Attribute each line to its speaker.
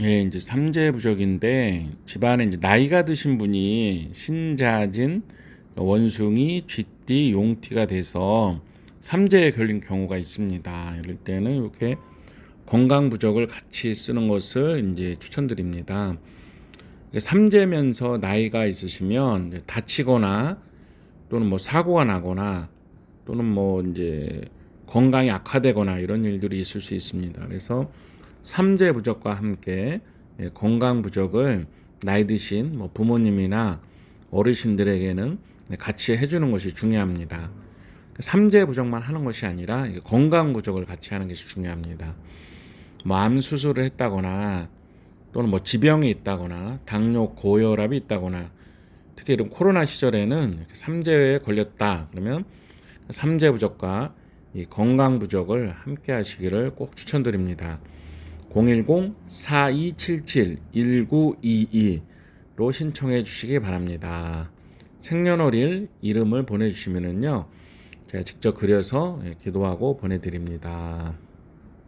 Speaker 1: 예, 이제 삼재 부적인데 집안에 이제 나이가 드신 분이 신자진, 원숭이, 쥐띠, 용띠가 돼서 삼재에 걸린 경우가 있습니다. 이럴 때는 이렇게 건강 부적을 같이 쓰는 것을 이제 추천드립니다. 삼재면서 나이가 있으시면 다치거나 또는 뭐 사고가 나거나 또는 뭐 이제 건강이 악화되거나 이런 일들이 있을 수 있습니다. 그래서 삼재 부적과 함께 예, 건강 부적을 나이 드신 뭐 부모님이나 어르신들에게는 같이 해주는 것이 중요합니다. 삼재 부적만 하는 것이 아니라 이 건강 부적을 같이 하는 것이 중요합니다. 뭐 암 수술을 했다거나 또는 뭐 지병이 있다거나 당뇨 고혈압이 있다거나 특히 이런 코로나 시절에는 삼재에 걸렸다 그러면 삼재 부적과 이 건강 부적을 함께 하시기를 꼭 추천드립니다. 010-4277-1922로 신청해 주시기 바랍니다. 생년월일 이름을 보내주시면은요, 제가 직접 그려서 예, 기도하고 보내드립니다.